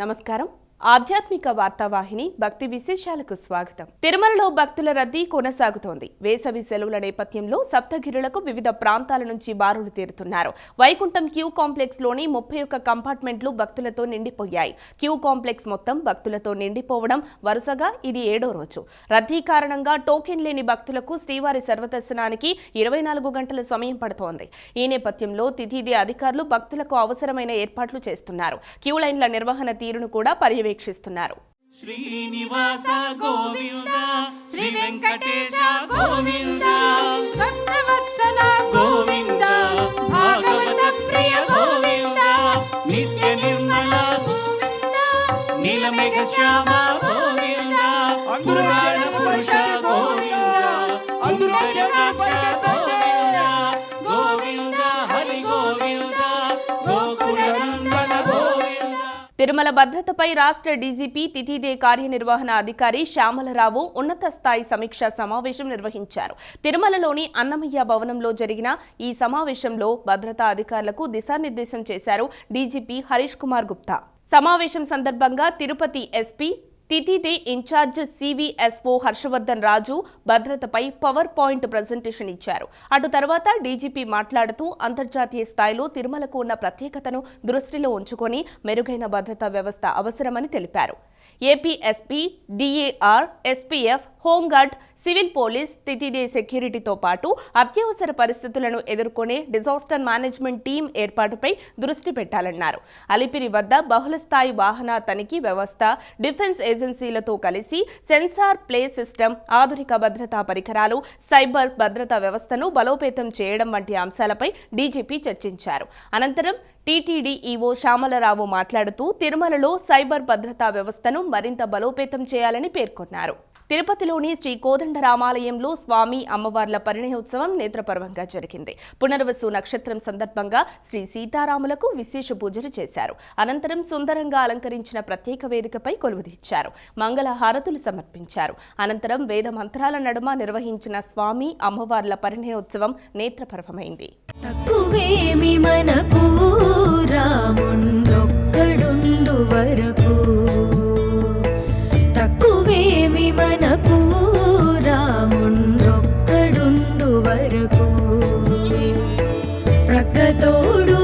నమస్కారం. ఆధ్యాత్మిక వార్తావాహిని భక్తి విశేషాలకు స్వాగతం. తిరుమలలో భక్తుల రద్దీ కొనసాగుతోంది. వేసవి సెలవుల నేపథ్యంలో సప్తగిరులకు వివిధ ప్రాంతాల నుంచి బారులు తీరుతున్నారు. వైకుంఠం క్యూ కాంప్లెక్స్లోని ముప్పై ఒక్క కంపార్ట్మెంట్లు భక్తులతో నిండిపోయాయి. క్యూ కాంప్లెక్స్ మొత్తం భక్తులతో నిండిపోవడం వరుసగా ఇది ఏడో రోజు. రద్దీ కారణంగా టోకెన్ లేని భక్తులకు శ్రీవారి సర్వదర్శనానికి ఇరవై నాలుగు గంటల సమయం పడుతోంది. ఈ నేపథ్యంలో తిథిది అధికారులు భక్తులకు అవసరమైన ఏర్పాట్లు చేస్తున్నారు. క్యూ లైన్ల నిర్వహణ తీరును కూడా పర్యవేక్షిస్తున్నారు శ్రీనివాస గోవింద శ్రీ వెంకటేశ గోవింద భక్తవత్సల గోవింద భాగవత ప్రియ గోవింద నిత్య నిర్మల నీలమేఘ శ్యామ గోవింద పురాణ పురుష గోవింద అందురజనాక్ష గోవింద గోవింద. తిరుమల భద్రతపై రాష్ట్ర డీజీపీ తిథిదే కార్యనిర్వహణ అధికారి శ్యామలరావు ఉన్నత స్థాయి సమీక్షా సమావేశం నిర్వహించారు. తిరుమలలోని అన్నమయ్య భవనంలో జరిగిన ఈ సమావేశంలో భద్రతా అధికారులకు దిశానిర్దేశం చేశారు డీజీపీ హరీష్ కుమార్ గుప్తా. సమావేశం సందర్భంగా Tirupati SP తితిదే in charge CVSO Harshavardhan Raju భద్రతపై పవర్ పాయింట్ ప్రజెంటేషన్ ఇచ్చారు. అటు తర్వాత డీజీపీ మాట్లాడుతూ అంతర్జాతీయ స్థాయిలో తిరుమలకు ఉన్న ప్రత్యేకతను దృష్టిలో ఉంచుకొని మెరుగైన భద్రతా వ్యవస్థ అవసరమని తెలిపారు. APSP DAR SPF home guard civil police తితిదే సెక్యూరిటీతో పాటు అత్యవసర పరిస్థితులను ఎదుర్కొనే డిజాస్టర్ మేనేజ్మెంట్ టీం ఏర్పాటుపై దృష్టి పెట్టాలన్నారు. అలిపిరి వద్ద బహుళస్థాయి వాహన తనిఖీ వ్యవస్థ డిఫెన్స్ ఏజెన్సీలతో కలిసి సెన్సార్ ప్లే సిస్టమ్ ఆధునిక భద్రతా పరికరాలు సైబర్ భద్రతా వ్యవస్థను బలోపేతం చేయడం వంటి అంశాలపై డీజీపీ చర్చించారు. అనంతరం టీటీడీ ఈవో శ్యామలరావు మాట్లాడుతూ తిరుమలలో సైబర్ భద్రతా వ్యవస్థను మరింత బలోపేతం చేయాలని పేర్కొన్నారు. తిరుపతిలోని శ్రీ కోదండరామాలయంలో స్వామి అమ్మవార్ల పరిణయోత్సవం నేత్రపర్వంగా జరిగింది. పునర్వసు నక్షత్రం సందర్భంగా శ్రీ సీతారాములకు విశేష పూజలు చేశారు. అనంతరం సుందరంగా అలంకరించిన ప్రత్యేక వేదికపై కొలువుదీర్చారు మంగళ హారతులు సమర్పించారు. అనంతరం వేద మంత్రాల నడుమ నిర్వహించిన స్వామి అమ్మవార్ల పరిణయోత్సవం నేత్రపర్వమైంది. తక్కువేమి మనకు రాముండొక్కడుండు వరకు. తక్కువ మనకు రాముండొక్కడుండు వరకు. ప్రక్కతోడు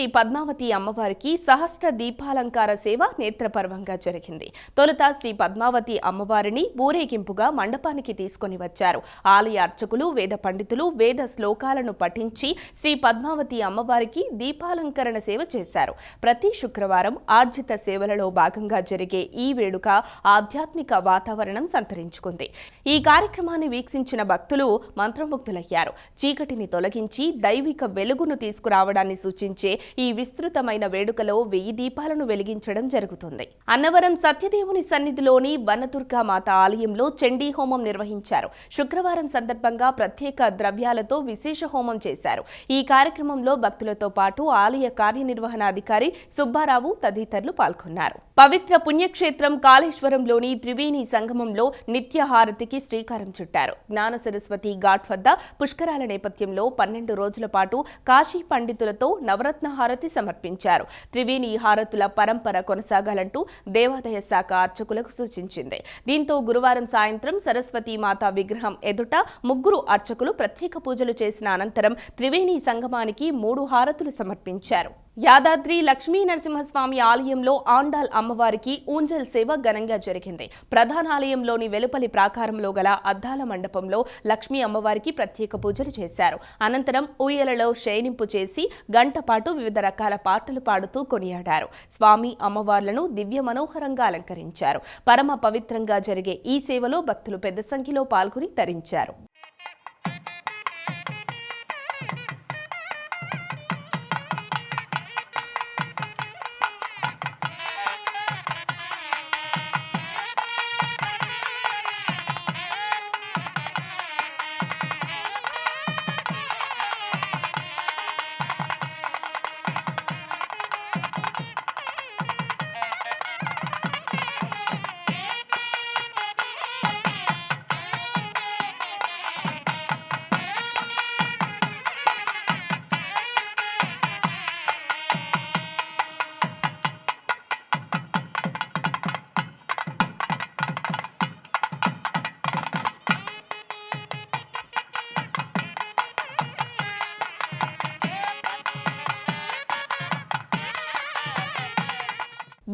శ్రీ పద్మావతి అమ్మవారికి సహస్ర దీపాలంకార సేవ నేత్రపర్వంగా జరిగింది. తొలుత శ్రీ పద్మావతి అమ్మవారిని ఊరేగింపుగా మండపానికి తీసుకొని వచ్చారు. ఆలయ అర్చకులు వేద పండితులు వేద శ్లోకాలను పఠించి శ్రీ పద్మావతి అమ్మవారికి దీపాలంకరణ సేవ చేశారు. ప్రతి శుక్రవారం ఆర్జిత సేవలలో భాగంగా జరిగే ఈ వేడుక ఆధ్యాత్మిక వాతావరణం సంతరించుకుంది. ఈ కార్యక్రమాన్ని వీక్షించిన భక్తులు మంత్రముగ్ధులయ్యారు. చీకటిని తొలగించి దైవిక వెలుగును తీసుకురావడాన్ని సూచించే ఈ విస్తృతమైన వేడుకలో వెయ్యి దీపాలను వెలిగించడం జరుగుతుంది. అన్నవరం సత్యదేవుని సన్నిధిలోని వనదుర్గా మాత ఆలయంలో చండీ హోమం నిర్వహించారు. శుక్రవారం సందర్భంగా ప్రత్యేక ద్రవ్యాలతో విశేష హోమం చేశారు. ఈ కార్యక్రమంలో భక్తులతో పాటు ఆలయ కార్యనిర్వహణాధికారి సుబ్బారావు తదితరులు పాల్గొన్నారు. పవిత్ర పుణ్యక్షేత్రం కాళేశ్వరంలోని త్రివేణి సంగమంలో నిత్య హారతికి శ్రీకారం చుట్టారు. జ్ఞాన సరస్వతి ఘాట్ వద్ద పుష్కరాల నేపథ్యంలో పన్నెండు రోజుల పాటు కాశీ పండితులతో నవరత్న హారతి సమర్పించారు. త్రివేణి హారతుల పరంపర కొనసాగాలంటూ దేవాదాయ శాఖ అర్చకులకు సూచించింది. దీంతో గురువారం సాయంత్రం సరస్వతి మాత విగ్రహం ఎదుట ముగ్గురు అర్చకులు ప్రత్యేక పూజలు చేసిన అనంతరం త్రివేణి సంగమానికి మూడు హారతులు సమర్పించారు. యాదాద్రి లక్ష్మీ నరసింహస్వామి ఆలయంలో ఆండాల్ అమ్మవారికి ఊంజల్ సేవ ఘనంగా జరిగింది. ప్రధాన ఆలయంలోని వెలుపలి ప్రాకారంలో గల అద్దాల మండపంలో లక్ష్మీ అమ్మవారికి ప్రత్యేక పూజలు చేశారు. అనంతరం ఊయలలో శయనింపు చేసి గంట పాటు వివిధ రకాల పాటలు పాడుతూ కొనియాడారు. స్వామి అమ్మవార్లను దివ్య మనోహరంగా అలంకరించారు. పరమ పవిత్రంగా జరిగే ఈ సేవలో భక్తులు పెద్ద సంఖ్యలో పాల్గొని తరించారు.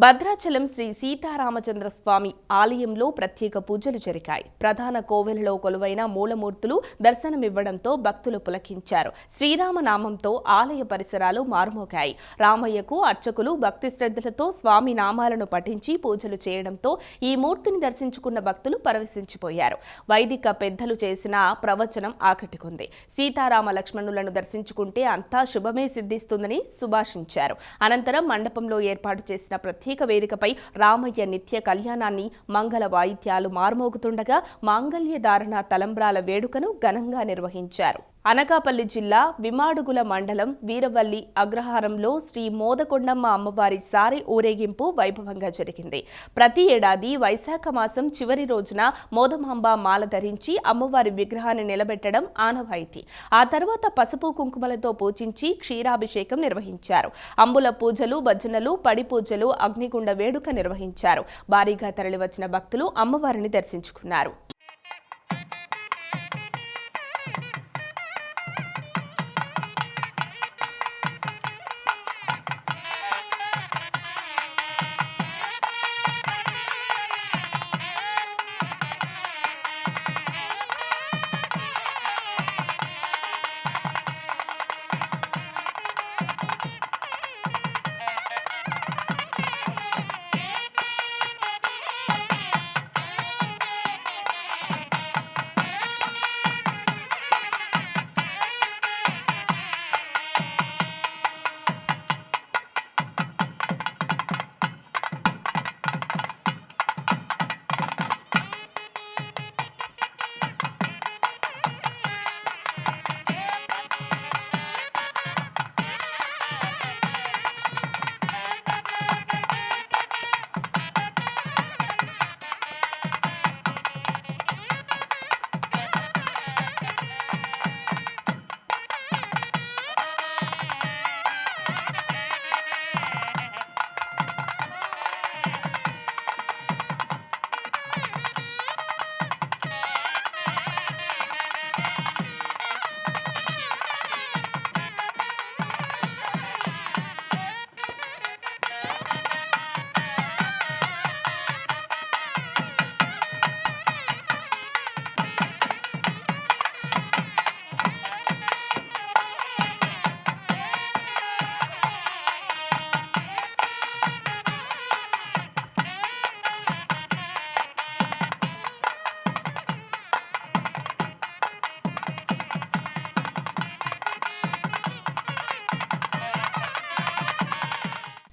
భద్రాచలం శ్రీ సీతారామచంద్ర స్వామి ఆలయంలో ప్రత్యేక పూజలు జరిగాయి. ప్రధాన కోవెలలో కొలువైన మూలమూర్తులు దర్శనమివ్వడంతో భక్తులు పులకించారు. శ్రీరామనామంతో ఆలయ పరిసరాలు మారుమోగాయి. రామయ్యకు అర్చకులు భక్తి శ్రద్ధలతో స్వామి నామాలను పఠించి పూజలు చేయడంతో ఈ మూర్తిని దర్శించుకున్న భక్తులు పరవశించిపోయారు. వైదిక పెద్దలు చేసిన ప్రవచనం ఆకట్టుకుంది. సీతారామ లక్ష్మణులను దర్శించుకుంటే అంతా శుభమే సిద్ధిస్తుందని సుభాషించారు అనంతరం మండపంలో ఏర్పాటు చేసిన ప్రత్యేక ప్రత్యేక వేదికపై రామయ్య నిత్య కళ్యాణాన్ని మంగళ వాయిద్యాలు మార్మోగుతుండగా మాంగళ్య ధారణ తలంబ్రాల వేడుకను ఘనంగా నిర్వహించారు. అనకాపల్లి జిల్లా విమాడుగుల మండలం వీరవల్లి అగ్రహారంలో శ్రీ మోదకొండమ్మ అమ్మవారి సారి ఊరేగింపు వైభవంగా జరిగింది. ప్రతి ఏడాది వైశాఖ మాసం చివరి రోజున మోదమాంబ మాల ధరించి అమ్మవారి విగ్రహాన్ని నిలబెట్టడం ఆనవాయితీ. ఆ తర్వాత పసుపు కుంకుమలతో పూజించి క్షీరాభిషేకం నిర్వహించారు. అంబుల పూజలు భజనలు పడి పూజలు అగ్నిగుండ వేడుక నిర్వహించారు. భారీగా తరలివచ్చిన భక్తులు అమ్మవారిని దర్శించుకున్నారు.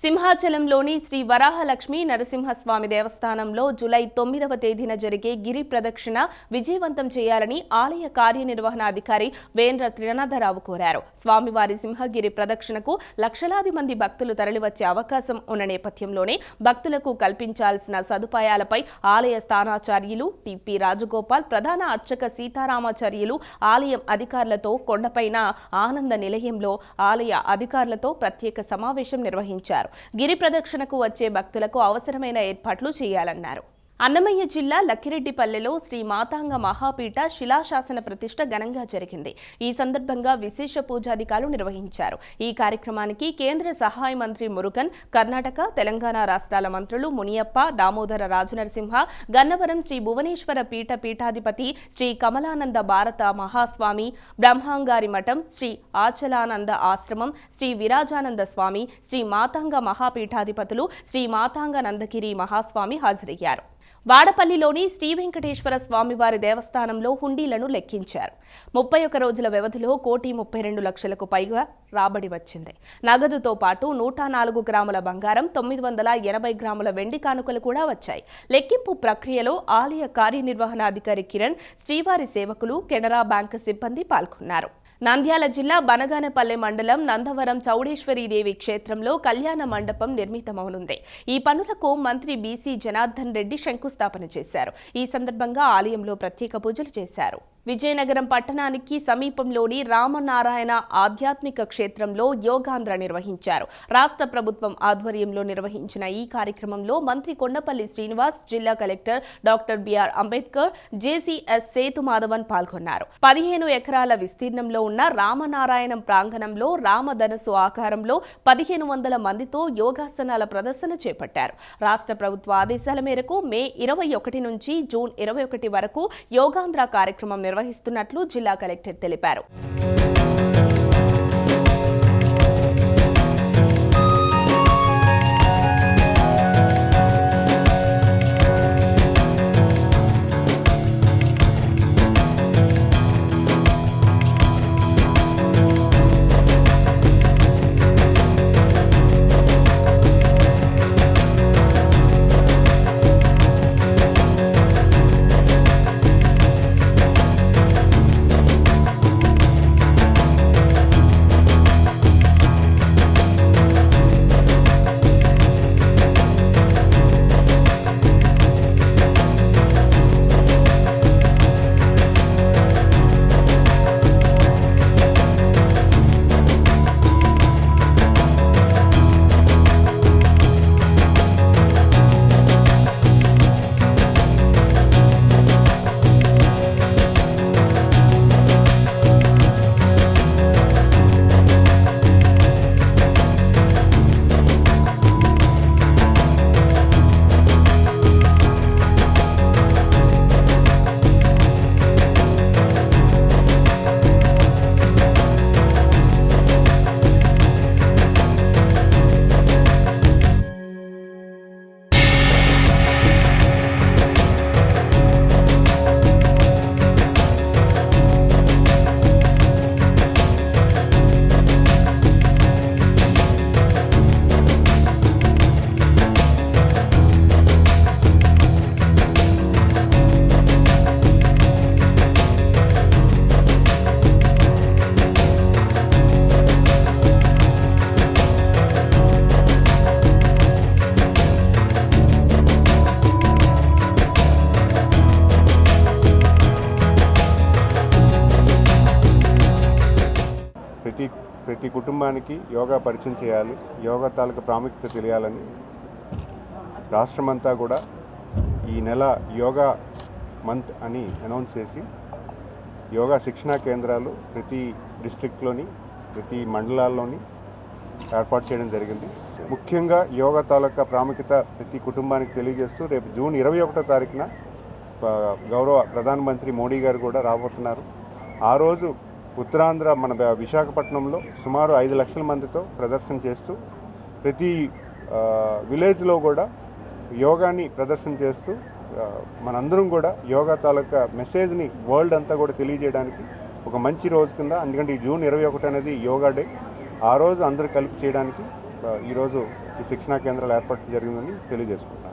సింహాచలంలోని శ్రీ వరాహలక్ష్మి నరసింహస్వామి దేవస్థానంలో జూలై తొమ్మిదవ తేదీన జరిగే గిరి ప్రదక్షిణ విజయవంతం చేయాలని ఆలయ కార్యనిర్వహణాధికారి వేంద్ర త్రినాథరావు కోరారు. స్వామివారి సింహగిరి ప్రదక్షిణకు లక్షలాది మంది భక్తులు తరలివచ్చే అవకాశం ఉన్న నేపథ్యంలోనే భక్తులకు కల్పించాల్సిన సదుపాయాలపై ఆలయ స్థానాచార్యులు టిపి రాజగోపాల్ ప్రధాన అర్చక సీతారామాచార్యులు ఆలయం అధికారులతో కొండపైన ఆనంద నిలయంలో ఆలయ అధికారులతో ప్రత్యేక సమావేశం నిర్వహించారు. గిరి ప్రదక్షిణకు వచ్చే భక్తులకు అవసరమైన ఏర్పాట్లు చేయాలన్నారు. అన్నమయ్య జిల్లా లక్కిరెడ్డిపల్లెలో శ్రీ మాతాంగ మహాపీఠ శిలాశాసన ప్రతిష్ట ఘనంగా జరిగింది. ఈ సందర్భంగా విశేష పూజాధికారులు నిర్వహించారు. ఈ కార్యక్రమానికి కేంద్ర సహాయ మంత్రి మురుగన్ కర్ణాటక తెలంగాణ రాష్ట్రాల మంత్రులు మునియప్ప దామోదర రాజనరసింహ గన్నవరం శ్రీ భువనేశ్వర పీఠ పీఠాధిపతి శ్రీ కమలానంద భారత మహాస్వామి బ్రహ్మంగారి మఠం శ్రీ ఆచలానంద ఆశ్రమం శ్రీ విరాజానంద స్వామి శ్రీ మాతాంగ మహాపీఠాధిపతులు శ్రీ మాతాంగ నందగిరి మహాస్వామి హాజరయ్యారు. వాడపల్లిలోని శ్రీ వెంకటేశ్వర స్వామివారి దేవస్థానంలో హుండీలను లెక్కించారు. ముప్పై ఒక్క రోజుల వ్యవధిలో కోటి ముప్పై రెండు లక్షలకు పైగా రాబడి వచ్చింది. నగదుతో పాటు నూట నాలుగు గ్రాముల బంగారం తొమ్మిది వందల ఎనభై గ్రాముల వెండి కానుకలు కూడా వచ్చాయి. లెక్కింపు ప్రక్రియలో ఆలయ కార్యనిర్వహణాధికారి కిరణ్ శ్రీవారి సేవకులు కెనరా బ్యాంకు సిబ్బంది పాల్గొన్నారు. నంద్యాల జిల్లా బనగానపల్లె మండలం నందవరం చౌడేశ్వరీదేవి క్షేత్రంలో కళ్యాణ మండపం నిర్మితమవనుంది. ఈ పనులకు మంత్రి బీసీ జనార్దన్ రెడ్డి శంకుస్థాపన చేశారు. ఈ సందర్భంగా ఆలయంలో ప్రత్యేక పూజలు చేశారు. విజయనగరం పట్టణానికి సమీపంలోని రామనారాయణ ఆధ్యాత్మిక క్షేత్రంలో యోగాంధ్ర నిర్వహించారు. రాష్ట్ర ప్రభుత్వం ఆధ్వర్యంలో నిర్వహించిన ఈ కార్యక్రమంలో మంత్రి కొండపల్లి శ్రీనివాస్ జిల్లా collector doctor BR Ambedkar JCS Sethu Madhavan పాల్గొన్నారు. పదిహేను ఎకరాల విస్తీర్ణంలో ఉన్న రామనారాయణం ప్రాంగణంలో రామధనస్సు ఆకారంలో పదిహేను వందల మందితో యోగాసనాల ప్రదర్శన చేపట్టారు. రాష్ట్ర ప్రభుత్వ ఆదేశాల మేరకు మే ఇరవై ఒకటి నుంచి జూన్ ఇరవై ఒకటి వరకు యోగాంధ్ర కార్యక్రమం నిర్వహిస్తున్నట్లు జిల్లా కలెక్టర్ తెలిపారు. ప్రతి కుటుంబానికి యోగా పరిచయం చేయాలి యోగా తాలూకు ప్రాముఖ్యత తెలియాలని రాష్ట్రమంతా కూడా ఈ నెల యోగా మంత్ అని అనౌన్స్ చేసి యోగా శిక్షణా కేంద్రాలు ప్రతి డిస్టిక్లోని ప్రతి మండలాల్లోని ఏర్పాటు చేయడం జరిగింది. ముఖ్యంగా యోగా తాలూకా ప్రాముఖ్యత ప్రతి కుటుంబానికి తెలియజేస్తూ రేపు జూన్ ఇరవై ఒకటో తారీఖున గౌరవ ప్రధానమంత్రి మోడీ గారు కూడా రాబోతున్నారు. ఆ రోజు ఉత్తరాంధ్ర మన విశాఖపట్నంలో సుమారు ఐదు లక్షల మందితో ప్రదర్శన చేస్తూ ప్రతి విలేజ్లో కూడా యోగాని ప్రదర్శన చేస్తూ మనందరం కూడా యోగా తాలూకా మెసేజ్ని వరల్డ్ అంతా కూడా తెలియజేయడానికి ఒక మంచి రోజు కింద ఎందుకంటే ఈ జూన్ ఇరవై ఒకటి అనేది యోగా డే. ఆ రోజు అందరూ కలిపి చేయడానికి ఈరోజు ఈ శిక్షణా కేంద్రాలు ఏర్పాటు జరిగిందని తెలియజేసుకుంటున్నాను.